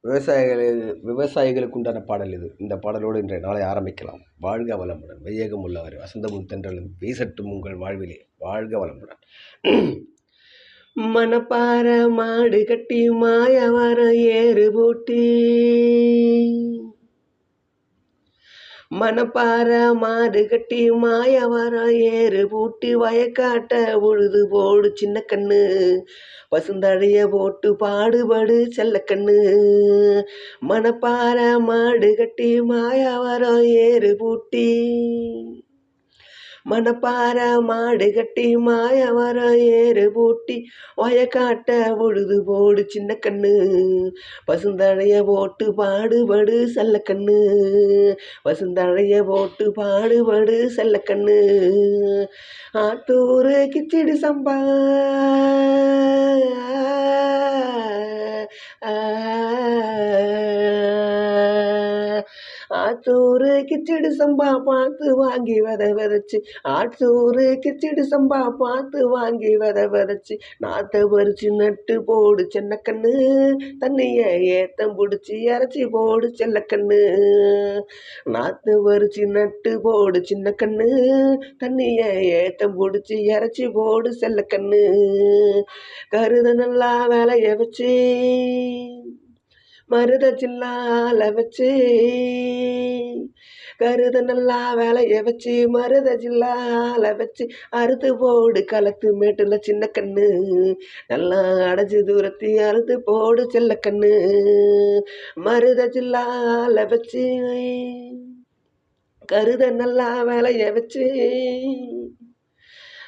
விவசாயிகள் விவசாயிகளுக்கு உண்டான பாடல் இது. இந்த பாடலோடு இன்றைய நாளை ஆரம்பிக்கலாம். வாழ்க வளமுடன். வையகம் உள்ளவர் வசந்தமும் தென்றலும் வீசட்டும் உங்கள் வாழ்விலே. வாழ்க வளமுடன். மனப்பார மாடு கட்டி மாயவர ஏறு போட்டி. மனப்பார மாடு கட்டி மாயவர ஏறு பூட்டி வயக்காட்ட உழுது போடு சின்ன கண்ணு. பசுந்தழைய போட்டு பாடுபடு செல்லக்கண்ணு மனப்பார மாடு கட்டி மாயவரம் ஏறு பூட்டி மணப்பாற மாடு கட்டி மாயவரம் ஏறு பூட்டி வயக்காட்ட உழுது போடு சின்ன கண்ணு. பசுந்தழைய போட்டு பாடுபடு செல்ல கண்ணு. பசுந்தழைய போட்டு பாடுபடு செல்ல கண்ணு. ஆத்தூரு கிச்சடி சம்பா. ஆத்தூரு கிச்சடி சம்பா பார்த்து வாங்கி வித விதைச்சு ஆத்தூரு கிச்சடி சம்பா பார்த்து வாங்கி வித விதைச்சு நாத்த பறிச்சு நட்டு போடு சின்ன கண்ணு தண்ணிய ஏத்தம் பிடிச்சி இறச்சி போடு செல்லக்கண்ணு. நாத்து பறிச்சு நட்டு போடு சின்ன கண்ணு தண்ணிய ஏத்தம் பிடிச்சி இறச்சி போடு செல்லக்கண்ணு. கருத நல்லா வேலைய வச்சு. மருத சில்லால வச்சு கருத நல்லா வேலைய வச்சு மருத ஜில்லால வச்சு அறுத்து போடு களத்து மேட்டுல சின்ன கண்ணு. நல்லா அடைஞ்சு தூரத்தி அறுத்து போடு செல்ல கண்ணு. மருத ஜில்லால வச்சு கருத நல்லா வேலைய வச்சு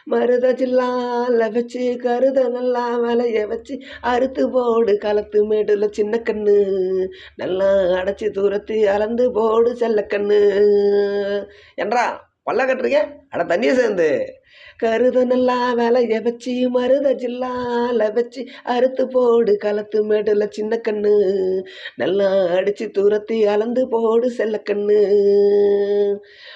மருத ஜில்லால வச்சு கருத நல்லா வலைய வச்சு அறுத்து போடு களத்து மேடுல சின்ன கண்ணு. நல்லா அடைச்சி தூரத்தி அளந்து போடு செல்ல கண்ணு. என்றா பல்ல கட்டுறீங்க? அட தண்ணியை சேர்ந்து. கருத நல்லா விலைய வச்சு மருத ஜில்லால வச்சு அறுத்து போடு களத்து மேடல சின்ன கண்ணு. நல்லா அடிச்சு துரத்தி அளந்து போடு செல்ல கண்ணு.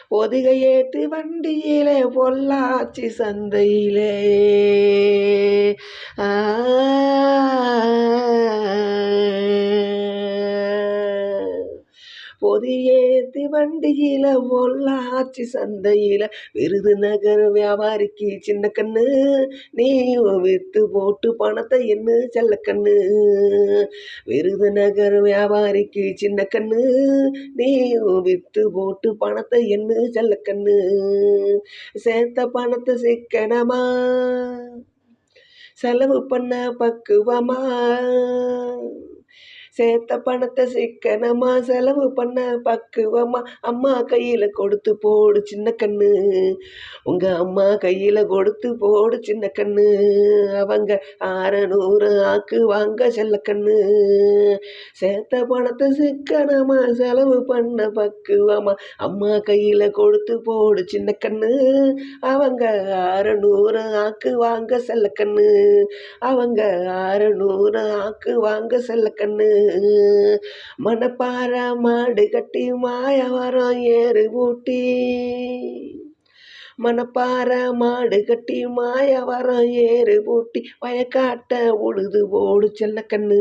ஒதிகை ஏத்து வண்டியிலே பொள்ளாச்சி சந்தையிலே. பொதியேத்தி வண்டியில பொள்ளாச்சி சந்தையில விருதுநகர் வியாபாரிக்கு சின்ன கண்ணு. நீ வித்து போட்டு பணத்தை என்ன செல்ல கண்ணு. விருதுநகர் வியாபாரிக்கு சின்ன கண்ணு. நீ வித்து போட்டு பணத்தை என்ன செல்ல கண்ணு. சேர்த்த பணத்தை சிக்கனமா? செலவு பண்ண பக்குவமா? சேர்த்த பணத்தை சிக்கனமா செலவு பண்ண பக்குவமா அம்மா கையில் கொடுத்து போடு சின்ன கண்ணு. உங்க அம்மா கையில் கொடுத்து போடு சின்ன கண்ணு. அவங்க ஆறநூறு ஆக்கு வாங்க செல்ல கண்ணு. சேர்த்த பணத்தை சிக்கனமா செலவு பண்ண பக்குவமா அம்மா கையில் கொடுத்து போடு சின்ன கண்ணு. அவங்க ஆறநூறு ஆக்கு வாங்க செல்ல கண்ணு. அவங்க ஆறநூறு ஆக்கு வாங்க செல்ல கண்ணு. மணப்பாற மாடு கட்டி மாயவரம் ஏறு ஊட்டி. மணப்பாற மாடு கட்டி மாய வரம் ஏறு பூட்டி வயக்காட்ட உழுது போடு சின்ன கண்ணு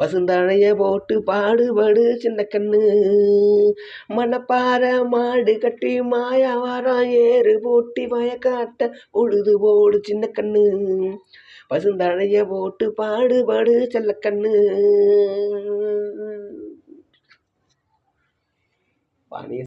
பசுந்தழைய போட்டு பாடுபடு சின்ன கண்ணு மணப்பாற மாடு கட்டி மாய வரம் ஏறு பூட்டி வயக்காட்ட உழுது போடு சின்ன கண்ணு பசுந்தழைய போட்டு பாடுபடு செல்லக்கண்ணு. பாணிய